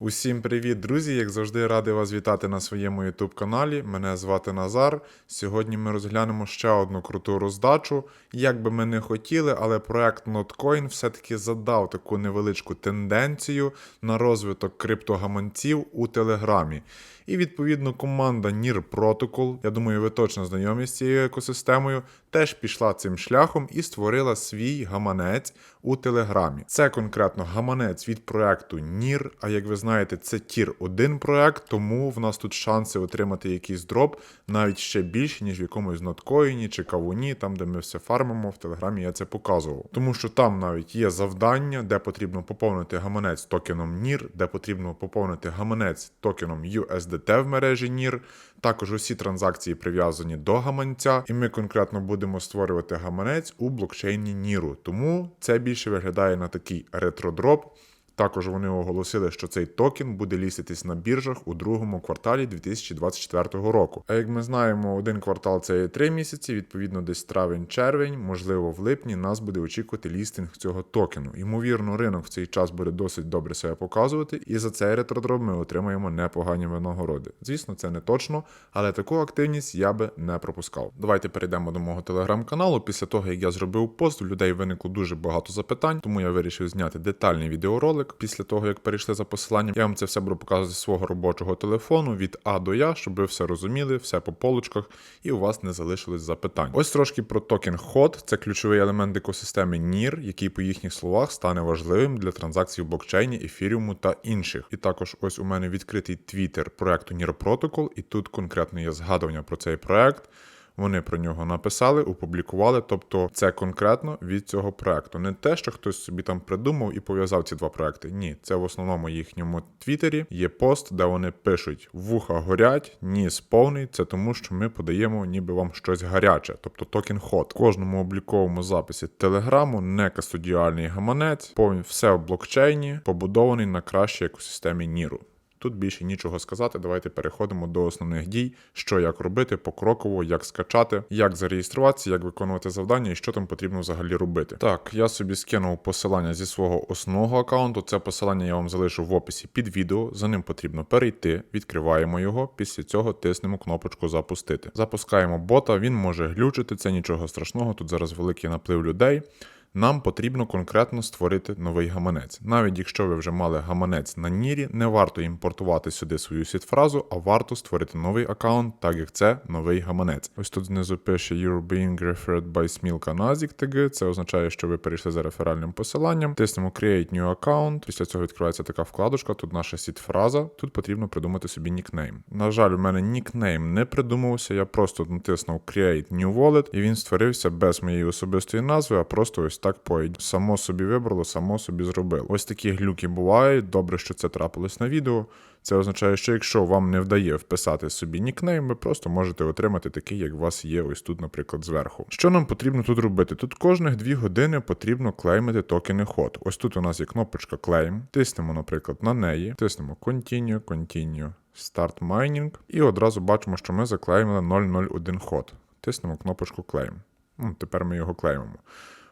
Усім привіт, друзі! Як завжди, радий вас вітати на своєму YouTube каналі. Мене звати Назар. Сьогодні ми розглянемо ще одну круту роздачу. Як би ми не хотіли, але проект Notcoin все-таки задав таку невеличку тенденцію на розвиток криптогаманців у Телеграмі. І відповідно команда NIR Protocol, я думаю, ви точно знайомі з цією екосистемою, теж пішла цим шляхом і створила свій гаманець у Телеграмі. Це конкретно гаманець від проекту NIR, а як ви знаєте, це тір 1 проект, тому в нас тут шанси отримати якийсь дроп навіть ще більше, ніж в якомусь ноткоїні чи кавуні, там де ми все фармимо. В Телеграмі я це показував. Тому що там навіть є завдання, де потрібно поповнити гаманець токеном NIR, де потрібно поповнити гаманець токеном USDT в мережі NIR. Також усі транзакції прив'язані до гаманця, і ми конкретно будемо створювати гаманець у блокчейні Ніру. Тому це більше виглядає на такий ретродроп. Також вони оголосили, що цей токен буде ліститись на біржах у другому кварталі 2024 року. А як ми знаємо, один квартал це 3 місяці, відповідно, десь травень-червень, можливо, в липні нас буде очікувати лістинг цього токену. Ймовірно, ринок в цей час буде досить добре себе показувати, і за цей ретродроп ми отримаємо непогані винагороди. Звісно, це не точно, але таку активність я би не пропускав. Давайте перейдемо до мого телеграм-каналу. Після того, як я зробив пост, у людей виникло дуже багато запитань, тому я вирішив зняти детальний відеоролик. Після того, як перейшли за посиланням, я вам це все буду показувати з свого робочого телефону від А до Я, щоб ви все розуміли, все по полочках, і у вас не залишилось запитань. Ось трошки про токен HOT. Це ключовий елемент екосистеми NIR, який, по їхніх словах, стане важливим для транзакцій в блокчейні, ефіріуму та інших. І також ось у мене відкритий твіттер проекту NIR Protocol, і тут конкретно є згадування про цей проект. Вони про нього написали, опублікували. Тобто, це конкретно від цього проекту. Не те, що хтось собі там придумав і пов'язав ці два проекти. Ні, це в основному їхньому твіттері є пост, де вони пишуть: вуха горять, ніс повний. Це тому, що ми подаємо, ніби вам щось гаряче, тобто токен ход. В кожному обліковому записі телеграму, не кастодіальний гаманець, повні все в блокчейні, побудований на кращій екосистемі Ніру. Тут більше нічого сказати. Давайте переходимо до основних дій, що як робити покроково, як скачати, як зареєструватися, як виконувати завдання і що там потрібно взагалі робити. Так, я собі скинув посилання зі свого основного аккаунту. Це посилання я вам залишу в описі під відео. За ним потрібно перейти, відкриваємо його. Після цього тиснемо кнопочку Запустити. Запускаємо бота, він може глючити, це нічого страшного. Тут зараз великий наплив людей нам потрібно конкретно створити новий гаманець. Навіть якщо ви вже мали гаманець на Нірі, не варто імпортувати сюди свою сітфразу, а варто створити новий аккаунт, так як це новий гаманець. Ось тут знизу пише You're being referred by Smilka Nazik TG. Це означає, що ви перейшли за реферальним посиланням. Тиснемо Create New Account. Після цього відкривається така вкладочка. Тут наша сітфраза. Тут потрібно придумати собі нікнейм. На жаль, у мене нікнейм не придумався. Я просто натиснув Create New Wallet, і він створився без моєї особистої назви, а просто ось так по само собі вибрало, само собі зробило. Ось такі глюки бувають. Добре, що це трапилось на відео. Це означає, що якщо вам не вдає вписати собі нікнейм, ви просто можете отримати такий, як у вас є ось тут, наприклад, зверху. Що нам потрібно тут робити? Тут кожних 2 години потрібно клеймити токени ход. Ось тут у нас є кнопочка Claim. Тиснемо, наприклад, на неї, тиснемо Continue, Continue, Start Mining, і одразу бачимо, що ми заклеймили 001 ход. Тиснемо кнопочку Claim. Ну, Тепер ми його клеймимо.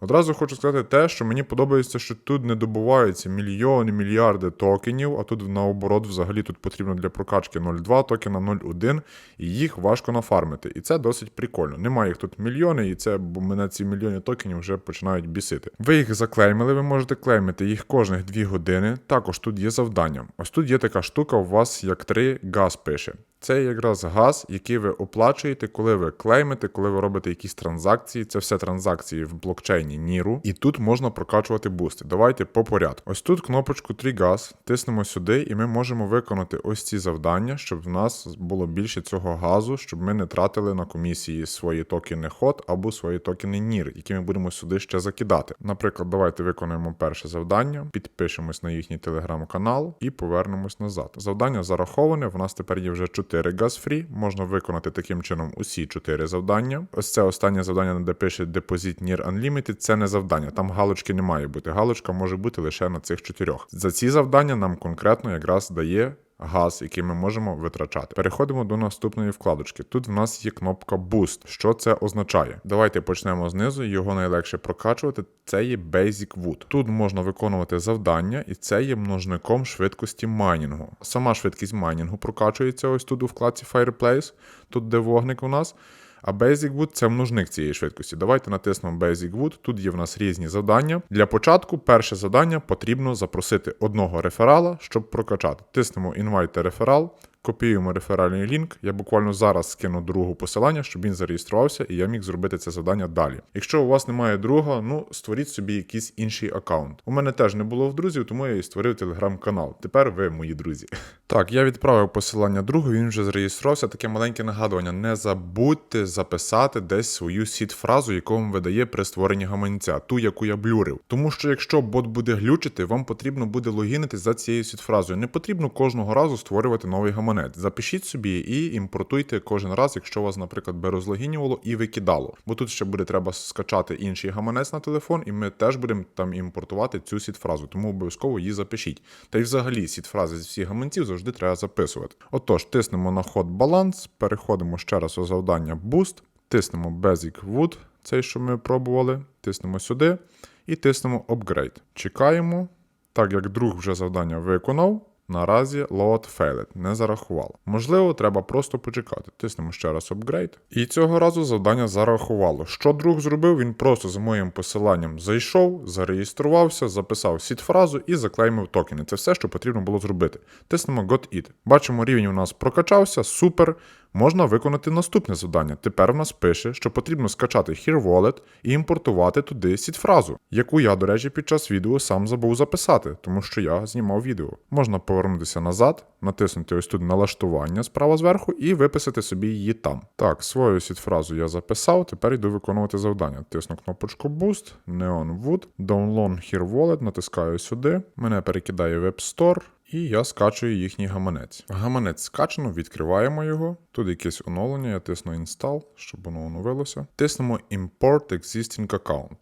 Одразу хочу сказати те, що мені подобається, що тут не добуваються мільйони, мільярди токенів, а тут наоборот, взагалі тут потрібно для прокачки 0,2 токена, 0,1, і їх важко нафармити. І це досить прикольно. Немає їх тут мільйони, і це бо мене ці мільйони токенів вже починають бісити. Ви їх заклеймили, ви можете клеймити їх кожних 2 години. Також тут є завдання. Ось тут є така штука, у вас як 3 газ пише. Це якраз газ, який ви оплачуєте, коли ви клеймите, коли ви робите якісь транзакції. Це все транзакції в блокчейні Ніру. І тут можна прокачувати бусти. Давайте по порядку. Ось тут кнопочку 3 газ, тиснемо сюди, і ми можемо виконати ось ці завдання, щоб в нас було більше цього газу, щоб ми не тратили на комісії свої токени ход або свої токени NIR, які ми будемо сюди ще закидати. Наприклад, давайте виконаємо перше завдання, підпишемось на їхній телеграм-канал і повернемось назад. Завдання зараховане. В нас тепер є вже 4 газ-фрі. Можна виконати таким чином усі 4 завдання. Ось це останнє завдання, де пише Deposit Near Unlimited, це не завдання. Там галочки не має бути. Галочка може бути лише на цих чотирьох. За ці завдання нам конкретно якраз дає газ, який ми можемо витрачати. Переходимо до наступної вкладочки. Тут в нас є кнопка Boost. Що це означає? Давайте почнемо знизу. Його найлегше прокачувати. Це є Basic Wood. Тут можна виконувати завдання, і це є множником швидкості майнінгу. Сама швидкість майнінгу прокачується ось тут у вкладці Fireplace, тут де вогник у нас. А Basic це множник цієї швидкості. Давайте натиснемо Basic. Тут є в нас різні завдання. Для початку перше завдання потрібно запросити одного реферала, щоб прокачати. Тиснемо Invite реферал. Копіюємо реферальний лінк. Я буквально зараз скину другу посилання, щоб він зареєструвався і я міг зробити це завдання далі. Якщо у вас немає друга, ну створіть собі якийсь інший аккаунт. У мене теж не було в друзів, тому я і створив телеграм-канал. Тепер ви мої друзі. Так, я відправив посилання другу, він вже зареєструвався. Таке маленьке нагадування. Не забудьте записати десь свою сіт-фразу, яку вам видає при створенні гаманця, ту, яку я блюрив. Тому що якщо бот буде глючити, вам потрібно буде логінитись за цією сіт-фразою. Не потрібно кожного разу створювати новий гаманець. Запишіть собі і імпортуйте кожен раз, якщо вас, наприклад, би розлогінювало і викидало. Бо тут ще буде треба скачати інший гаманець на телефон, і ми теж будемо там імпортувати цю сіт-фразу, тому обов'язково її запишіть. Та й взагалі сіт-фрази з всіх гаманців завжди треба записувати. Отож, тиснемо на ход баланс, переходимо ще раз у завдання Boost, тиснемо Basic Wood, цей, що ми пробували, тиснемо сюди і тиснемо Upgrade. Чекаємо. Так як друг вже завдання виконав, наразі load failed, не зарахувало. Можливо, треба просто почекати. Тиснемо ще раз Upgrade. І цього разу завдання зарахувало. Що друг зробив? Він просто за моїм посиланням зайшов, зареєструвався, записав сіт-фразу і заклеймив токени. Це все, що потрібно було зробити. Тиснемо Got It. Бачимо, рівень у нас прокачався, супер. Можна виконати наступне завдання. Тепер в нас пише, що потрібно скачати Here Wallet і імпортувати туди сіт-фразу, яку я, до речі, під час відео сам забув записати, тому що я знімав відео. Можна повернутися назад, натиснути ось тут налаштування справа зверху і виписати собі її там. Так, свою сіт-фразу я записав, тепер йду виконувати завдання. Тисну кнопочку Boost, Neon Wood, Download Here Wallet, натискаю сюди, мене перекидає в App Store. І я скачую їхній гаманець. Гаманець скачано, відкриваємо його. Тут якесь оновлення, я тисну Install, щоб воно оновилося. Тиснемо Import Existing Account.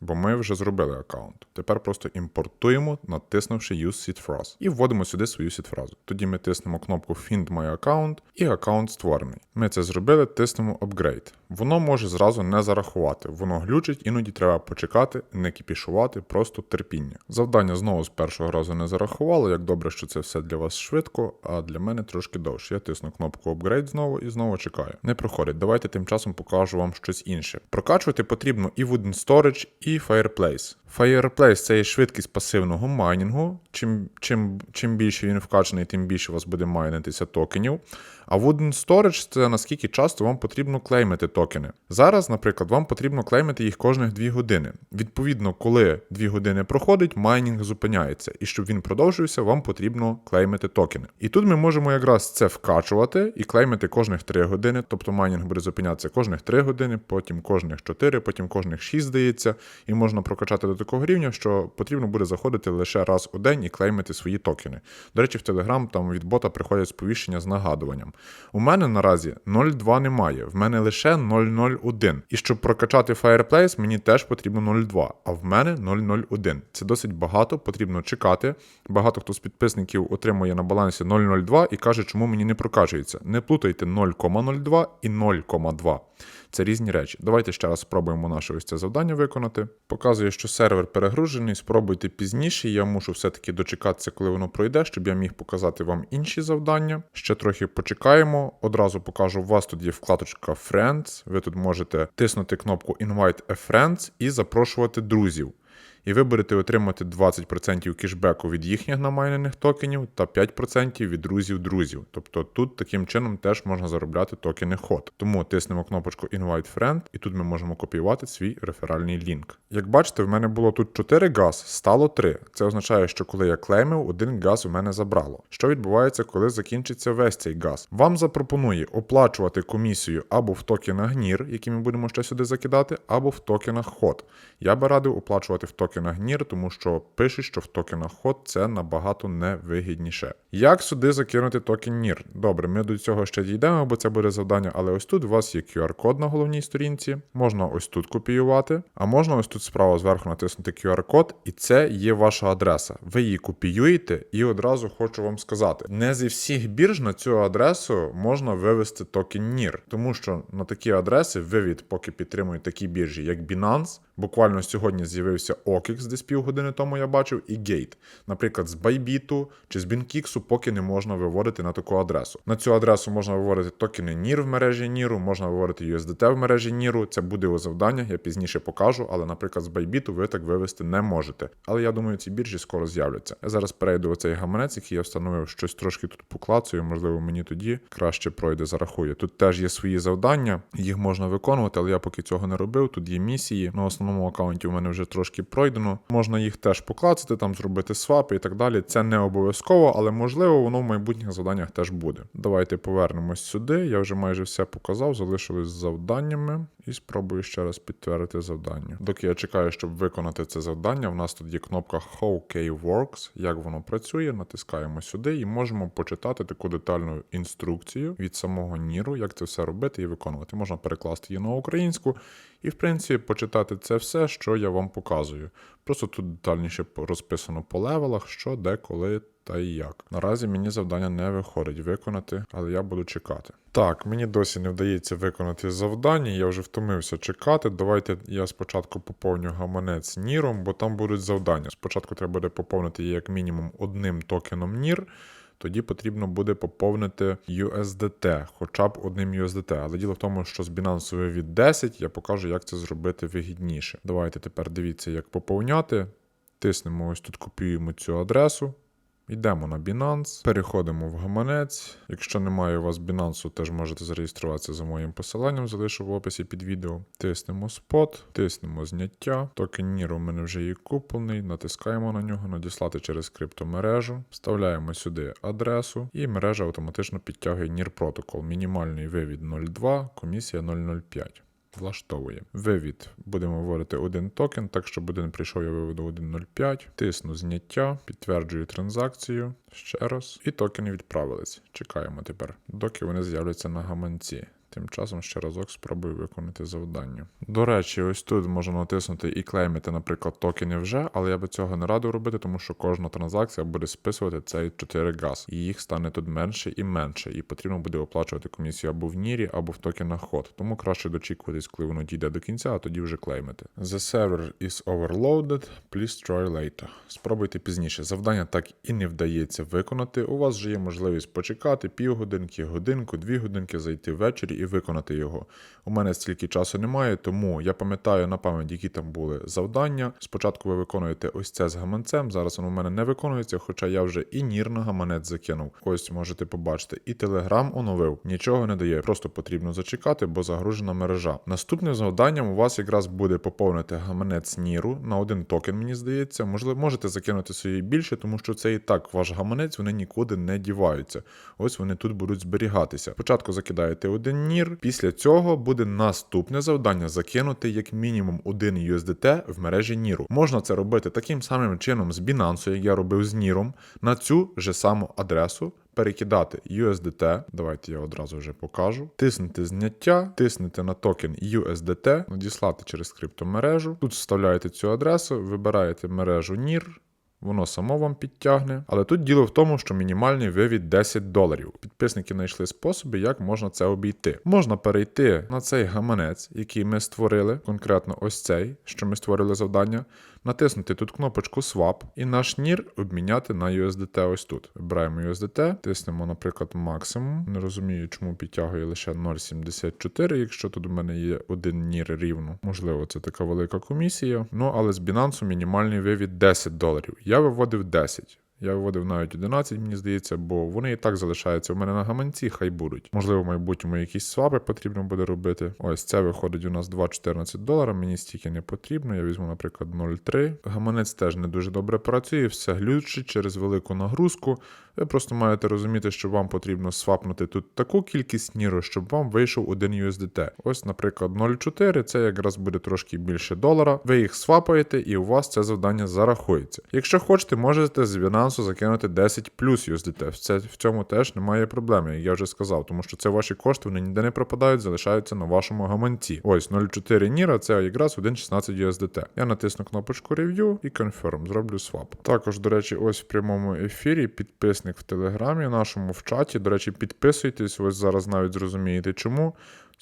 Бо ми вже зробили аккаунт. Тепер просто імпортуємо, натиснувши Use Seed Phrase. І вводимо сюди свою сіт-фразу. Тоді ми тиснемо кнопку Find My Account і аккаунт створений. Ми це зробили, тиснемо Upgrade. Воно може зразу не зарахувати, воно глючить, іноді треба почекати, не кіпішувати, просто терпіння. Завдання знову з першого разу не зарахувало, як добре, що це все для вас швидко, а для мене трошки довше. Я тисну кнопку Upgrade знову і знову чекаю. Не проходить. Давайте тим часом покажу вам щось інше. Прокачувати потрібно і Wooden Storage, і Fireplace. Fireplace це є швидкість пасивного майнінгу. Чим, чим, чим більше він вкачаний, тим більше у вас буде майнитися токенів. А Wooden Storage це наскільки часто вам потрібно клеймити токени. Зараз, наприклад, вам потрібно клеймити їх кожних 2 години. Відповідно, коли 2 години проходить, майнінг зупиняється. І щоб він продовжився, вам потрібно клеймити токени. І тут ми можемо якраз це вкачувати і клеймити кожних 3 години. Тобто майнінг буде зупинятися кожних 3 години, потім кожних 4, потім кожних 6, здається, і можна прокачати такого рівня, що потрібно буде заходити лише раз у день і клеймити свої токени. До речі, в Telegram там від бота приходять сповіщення з нагадуванням. У мене наразі 0.2 немає, в мене лише 0.01. І щоб прокачати Fireplace, мені теж потрібно 0.2, а в мене 0.01. Це досить багато, потрібно чекати. Багато хто з підписників отримує на балансі 0.02 і каже, чому мені не прокачується. Не плутайте 0,02 і 0,2. Це різні речі. Давайте ще раз спробуємо наше ось це завдання виконати. Показує, що сервер перегружений. Спробуйте пізніше. Я мушу все-таки дочекатися, коли воно пройде, щоб я міг показати вам інші завдання. Ще трохи почекаємо. Одразу покажу, у вас тут є вкладочка Friends. Ви тут можете тиснути кнопку Invite a Friends і запрошувати друзів. І ви будете отримати 20% кешбеку від їхніх намайнених токенів та 5% від друзів друзів. Тобто тут таким чином теж можна заробляти токени ход. Тому тиснемо кнопочку Invite Friend, і тут ми можемо копіювати свій реферальний лінк. Як бачите, в мене було тут 4 газ, стало 3. Це означає, що коли я клеймив, один газ у мене забрало. Що відбувається, коли закінчиться весь цей газ? Вам запропонує оплачувати комісію або в токенах GNIR, які ми будемо ще сюди закидати, або в токенах HOT. Я би радив оплачувати в токенах токенах NIR, тому що пишуть, що в токенах HOT це набагато невигідніше. Як сюди закинути токен NIR? Добре, ми до цього ще дійдемо, бо це буде завдання, але ось тут у вас є QR-код на головній сторінці. Можна ось тут копіювати, а можна ось тут справа зверху натиснути QR-код, і це є ваша адреса. Ви її копіюєте, і одразу хочу вам сказати: не зі всіх бірж на цю адресу можна вивести токен NIR, тому що на такі адреси вивід поки підтримують такі біржі, як Binance. Буквально сьогодні з'явився OKX, десь півгодини тому я бачив, і Gate. Наприклад, з Bybit чи з BinkX поки не можна виводити на таку адресу. На цю адресу можна виводити токени NIR в мережі NIR, можна виводити USDT в мережі NIR. Це буде у завданнях, я пізніше покажу, але, наприклад, з Bybit ви так вивести не можете. Але я думаю, ці біржі скоро з'являться. Я зараз перейду в цей гаманець, який я встановив щось трошки тут поклацаю, можливо, мені тоді краще пройде, зарахує. Тут теж є свої завдання, їх можна виконувати, але я поки цього не робив. Тут є місії. На основному аккаунті у мене вже трошки пройдено. Можна їх теж поклацати, там зробити свапи і так далі. Це не обов'язково, але можливо воно в майбутніх завданнях теж буде. Давайте повернемось сюди. Я вже майже все показав, залишилось завданнями. І спробую ще раз підтвердити завдання. Доки я чекаю, щоб виконати це завдання, в нас тут є кнопка How K Works, як воно працює. Натискаємо сюди і можемо почитати таку детальну інструкцію від самого Ніру, як це все робити і виконувати. Можна перекласти її на українську і, в принципі, почитати це все, що я вам показую. Просто тут детальніше розписано по левелах, що, де, коли та і як. Наразі мені завдання не виходить виконати, але я буду чекати. Так, мені досі не вдається виконати завдання, я вже втомився чекати. Давайте я спочатку поповню гаманець Ніром, бо там будуть завдання. Спочатку треба буде поповнити її як мінімум одним токеном Нір. Тоді потрібно буде поповнити USDT, хоча б одним USDT. Але діло в тому, що з Binance вивід 10 я покажу, як це зробити вигідніше. Давайте тепер дивіться, як поповняти. Тиснемо ось тут, копіюємо цю адресу. Йдемо на Binance, переходимо в гаманець. Якщо немає у вас Binance, теж можете зареєструватися за моїм посиланням, залишу в описі під відео. Тиснемо спот, тиснемо зняття. Токен NIR у мене вже є куплений, натискаємо на нього, надіслати через криптомережу, вставляємо сюди адресу, і мережа автоматично підтягує NIR протокол. Мінімальний вивід 0,2, комісія 0,05 влаштовує. Вивід будемо говорити, один токен, так щоб один прийшов, я виведу 1.05, тисну зняття, підтверджую транзакцію ще раз, і токени відправились. Чекаємо тепер, доки вони з'являться на гаманці. Тим часом ще разок спробую виконати завдання. До речі, ось тут можна натиснути і клеймити, наприклад, токени вже, але я би цього не радив робити, тому що кожна транзакція буде списувати цей 4 газ, і їх стане тут менше і менше, і потрібно буде оплачувати комісію або в Нірі, або в токенах ход. Тому краще дочікуватись, коли воно дійде до кінця, а тоді вже клеймити. The server is overloaded, please try later. Спробуйте пізніше. Завдання так і не вдається виконати. У вас вже є можливість почекати півгодинки, годинку, дві годинки, зайти ввечері і виконати його. У мене стільки часу немає, тому я пам'ятаю на пам'ять, які там були завдання. Спочатку ви виконуєте ось це з гаманцем. Зараз воно у мене не виконується, хоча я вже і нір на гаманець закинув. Ось можете побачити. І телеграм оновив. Нічого не дає. Просто потрібно зачекати, бо загружена мережа. Наступним завданням у вас якраз буде поповнити гаманець Ніру на один токен, мені здається. Можливо, можете закинути собі більше, тому що це і так ваш гаманець, вони нікуди не діваються. Ось вони тут будуть зберігатися. Спочатку закидаєте один нір, після цього буде наступне завдання закинути як мінімум один USDT в мережі Ніру. Можна це робити таким самим чином з Binance, як я робив з Ніром, на цю же саму адресу. Перекидати USDT, давайте я одразу вже покажу. Тиснете зняття, тиснете на токен USDT, надіслати через криптомережу. Тут вставляєте цю адресу, вибираєте мережу NIR, Воно само вам підтягне. Але тут діло в тому, що мінімальний вивід 10 доларів. Підписники знайшли способи, як можна це обійти. Можна перейти на цей гаманець, який ми створили, конкретно ось цей, що ми створили завдання, натиснути тут кнопочку Swap і наш NIR обміняти на USDT ось тут. Вибираємо USDT, тиснемо, наприклад, максимум. Не розумію, чому підтягує лише 0,74, якщо тут у мене є один NIR рівно. Можливо, це така велика комісія. Ну але з Binance мінімальний вивід 10 доларів. Я виводив 10. Я виводив навіть 11, мені здається, бо вони і так залишаються у мене на гаманці, хай будуть. Можливо, в майбутньому якісь свапи потрібно буде робити. Ось це виходить у нас 2,14 долара. Мені стільки не потрібно. Я візьму, наприклад, 0,3. Гаманець теж не дуже добре працює, все глючить через велику нагрузку. Ви просто маєте розуміти, що вам потрібно свапнути тут таку кількість ніру, щоб вам вийшов один USDT. Ось, наприклад, 0,4 це якраз буде трошки більше долара. Ви їх свапаєте, і у вас це завдання зарахується. Якщо хочете, можете з Binance закинути 10 плюс USDT. Це в цьому теж немає проблеми, як я вже сказав, тому що це ваші кошти, вони ніде не пропадають, залишаються на вашому гаманці. Ось 0,4 ніра це якраз 1,16 USDT. Я натисну кнопочку Review і Confirm, зроблю свап. Також, до речі, ось в прямому ефірі підписник в телеграмі, нашому в чаті. До речі, підписуйтесь, ось зараз навіть зрозумієте чому.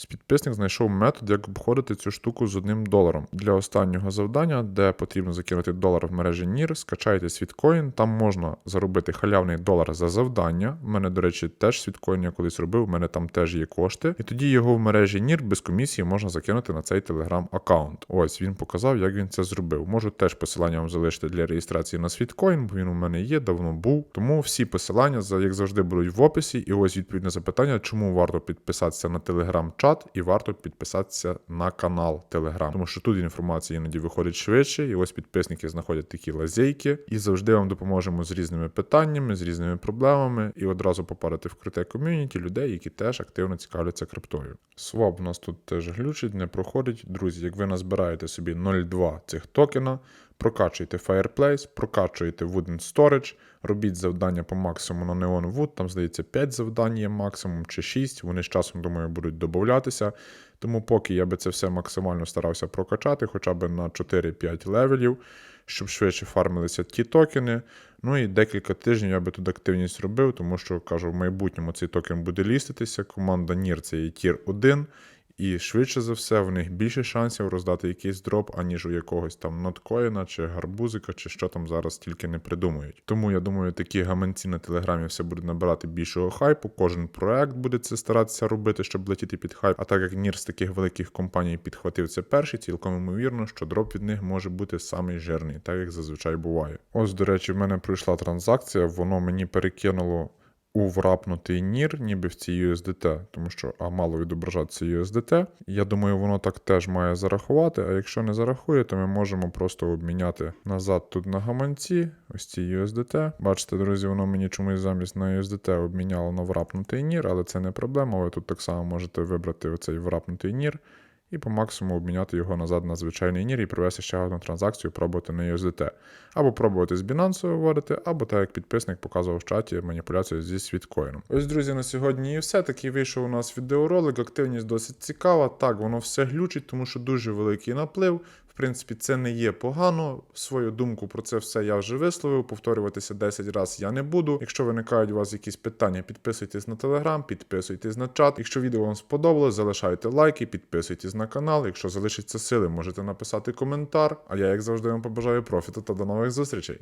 Підписник знайшов метод, як обходити цю штуку з одним доларом. Для останнього завдання, де потрібно закинути долар в мережі NIR, скачайте світкоін. Там можна заробити халявний долар за завдання. У мене, до речі, теж світкоін я колись робив, у мене там теж є кошти. І тоді його в мережі NIR без комісії можна закинути на цей телеграм-аккаунт. Ось він показав, як він це зробив. Можу теж посилання вам залишити для реєстрації на світкоін, бо він у мене є, давно був. Тому всі посилання, як завжди, будуть в описі. І ось відповідь на запитання, чому варто підписатися на телеграм-чат і варто підписатися на канал Телеграм. Тому що тут інформація іноді виходить швидше, і ось підписники знаходять такі лазейки, і завжди вам допоможемо з різними питаннями, з різними проблемами, і одразу попарити в круте ком'юніті людей, які теж активно цікавляться криптою. Свап у нас тут теж глючить, не проходить. Друзі, як ви назбираєте собі 0,2 цих токена, прокачуєте Fireplace, прокачуєте Wooden Storage, робіть завдання по максимуму на Neon Wood, там, здається, 5 завдань є максимум чи 6, вони з часом, думаю, будуть додатися. Тому поки я би це все максимально старався прокачати, хоча б на 4-5 левелів, щоб швидше фармилися ті токени. Ну і декілька тижнів я би тут активність робив, тому що кажу, в майбутньому цей токен буде ліститися. Команда NIR це є тір 1. І швидше за все, в них більше шансів роздати якийсь дроп, аніж у якогось там ноткоїна чи гарбузика, чи що там зараз тільки не придумують. Тому я думаю, такі гаманці на телеграмі все будуть набирати більшого хайпу. Кожен проект буде це старатися робити, щоб летіти під хайп. А так як Нір з таких великих компаній підхватив це перший, цілком ймовірно, що дроп від них може бути самий жирний, так як зазвичай буває. Ось, до речі, в мене пройшла транзакція, воно мені перекинуло у врапнутий нір, ніби в цій USDT, тому що а мало відображатися USDT. Я думаю, воно так теж має зарахувати. А якщо не зарахує, то ми можемо просто обміняти назад тут на гаманці. Ось ці USDT. Бачите, друзі, воно мені чомусь замість на USDT обміняло на врапнутий нір, але це не проблема. Ви тут так само можете вибрати оцей врапнутий нір. І по максимуму обміняти його назад на звичайний нір і провести ще одну транзакцію, пробувати на USDT. Або пробувати з Binance виводити, або так як підписник показував в чаті маніпуляцію зі світкоїном. Ось, друзі, на сьогодні і все. Такий вийшов у нас відеоролик. Активність досить цікава. Так, воно все глючить, тому що дуже великий наплив. В принципі, це не є погано. Свою думку про це все я вже висловив. Повторюватися 10 разів я не буду. Якщо виникають у вас якісь питання, підписуйтесь на телеграм, підписуйтесь на чат. Якщо відео вам сподобалось, залишайте лайки, підписуйтесь на канал. Якщо залишиться сили, можете написати коментар. А я, як завжди, вам побажаю профіту та до нових зустрічей.